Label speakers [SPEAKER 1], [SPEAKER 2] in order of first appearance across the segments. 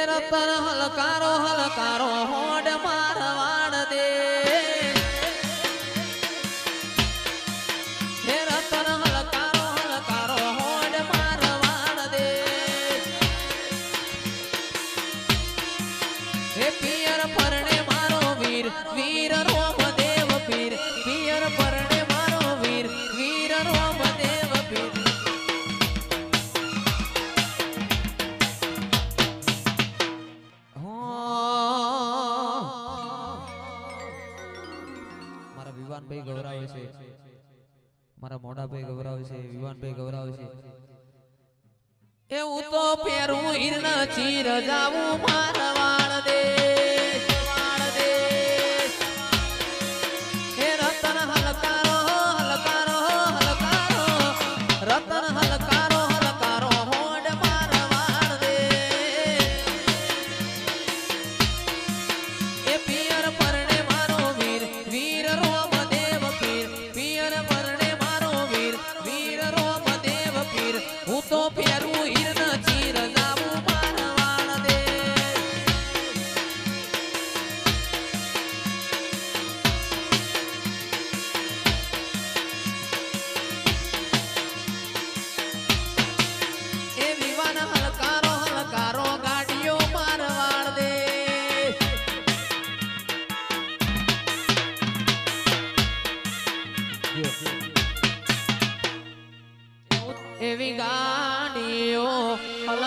[SPEAKER 1] રતન હલકારો હલકારો હોડ મારવાડ દે. ગવરાવ વિવાનભાઈ ગવરાવ એવું તો પેરું હિરણ ચીર જાવું મારવાળ દેશ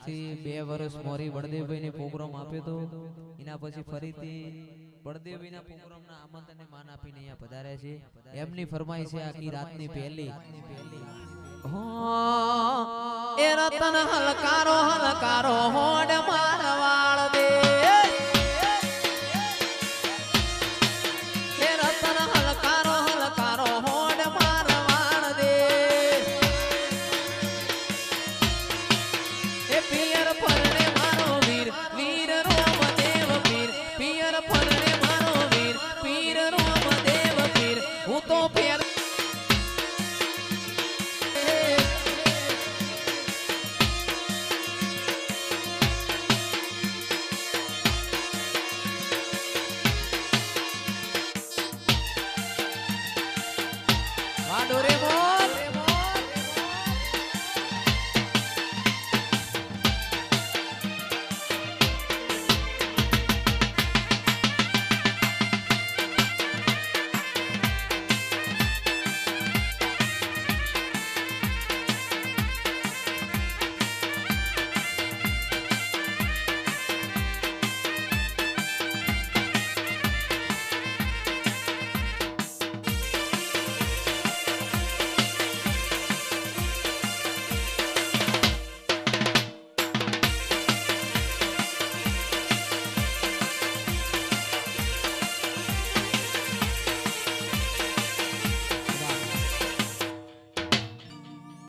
[SPEAKER 1] આજથી બે વર્ષ મોરી બળદેવભાઈને પ્રોગ્રામ આપ્યો હતો એના પછી ફરીથી બળદેવભાઈના પ્રોગ્રામના આમંત્રણને માન આપીને અહીંયા પધાર્યા છે. એમની ફરમાઈ છે આખી રાતની પહેલી. એ રતન હલકારો હલકારો હોડ મારવા. top.